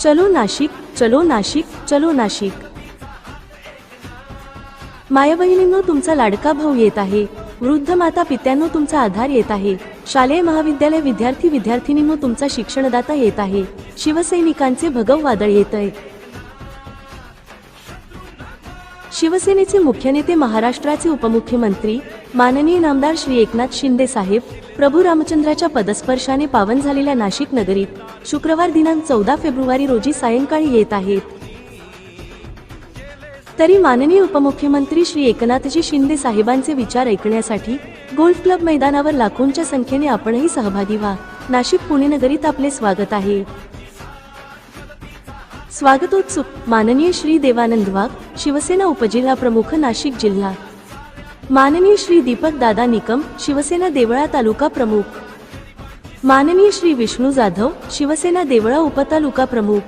चलो नाशिक चलो नाशिक चलो नाशिक. माया बहिणींनो तुमचा लाडका भाऊ येत आहे. वृद्ध माता पित्यांनो तुमचा आधार येत आहे. शालेय महाविद्यालय विद्यार्थी विद्यार्थिनींनो तुमचा शिक्षणदाता येत आहे. शिवसैनिकांचे भगव वादळ येत आहे शिवसेनेचे मुख्य नेते महाराष्ट्राचे उपमुख्यमंत्री माननीय नामदार श्री एकनाथ शिंदे साहेब प्रभू रामचंद्राच्या पदस्पर्शाने पावन झालेल्या नाशिक नगरीत शुक्रवार दिनांक चौदा फेब्रुवारी रोजी सायंकाळी येत आहेत. तरी माननीय उपमुख्यमंत्री श्री एकनाथजी शिंदे साहेबांचे विचार ऐकण्यासाठी गोल्फ क्लब मैदानावर लाखोंच्या संख्येने आपणही सहभागी व्हा. नाशिक पुणे नगरीत आपले स्वागत आहे. स्वागतोत्सुक. माननीय श्री देवानंद वाघ शिवसेना उपजिल्हा प्रमुख नाशिक जिल्हा. माननीय श्री दीपक दादा निकम शिवसेना देवळा तालुका प्रमुख. माननीय श्री विष्णू जाधव शिवसेना देवळा उपतालुका प्रमुख.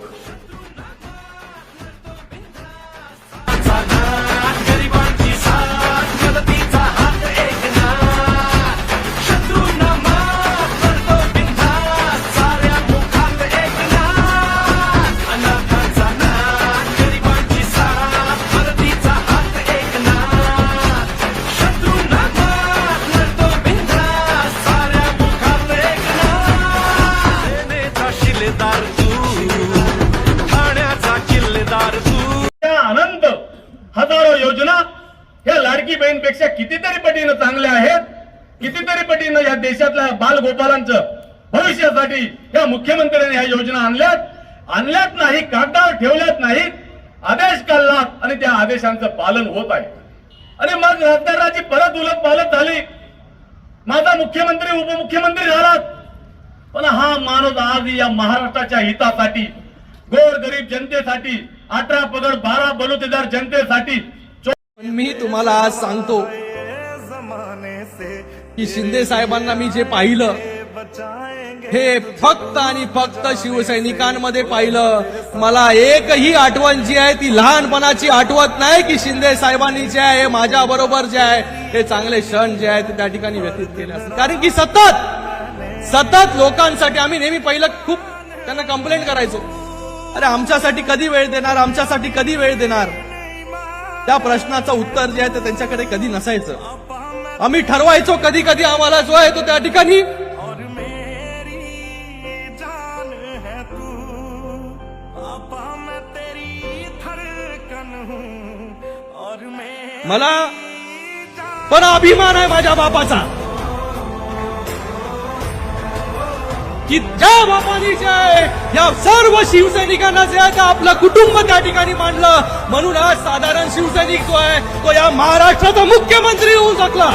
चांगल्या आहेत. कितीतरी पटीनं या देशातल्या बालगोपालांचं भविष्यासाठी या मुख्यमंत्र्यांनी ह्या योजना आणल्यात. आणल्यात नाही कागदावर ठेवल्यात नाहीत आदेश काढला आणि त्या आदेशांचं पालन होत आहे. आणि मग राजकारणाची परत उलट पालत झाली. माझा मुख्यमंत्री उपमुख्यमंत्री झालात. पण हा माणूस आज या महाराष्ट्राच्या हितासाठी गोर गरीब जनतेसाठी अठरा पगड बारा बलुतेदार जनतेसाठी मी तुम्हाला आज सांगतो की शिंदे साहेबांना मी जे पाहिलं हे फक्त आणि फक्त शिवसैनिकांमध्ये पाहिलं. मला एकही आठवण जी आहे ती लहानपणाची आठवत नाही की शिंदे साहेबांनी जे आहे माझ्या बरोबर जे आहे हे चांगले क्षण जे आहे ते त्या ठिकाणी व्यतीत केले असतात. कारण की सतत सतत लोकांसाठी आम्ही नेहमी पहिलं खूप त्यांना कंप्लेंट करायचो. अरे आमच्यासाठी कधी वेळ देणार आमच्यासाठी कधी वेळ देणार? त्या प्रश्नाचं उत्तर जे आहे ते त्यांच्याकडे कधी नसायचं. आम्ही ठरवायचो कधी कधी आम्हाला जो आहे तो त्या ठिकाणी. मला पण अभिमान आहे माझ्या बापाचा. की त्या बापानी जे आहे या सर्व शिवसैनिकांना जे आहे आपलं कुटुंब त्या ठिकाणी मांडलं म्हणून आज साधारण शिवसैनिक जो आहे तो या महाराष्ट्राचा मुख्यमंत्री होऊ शकला.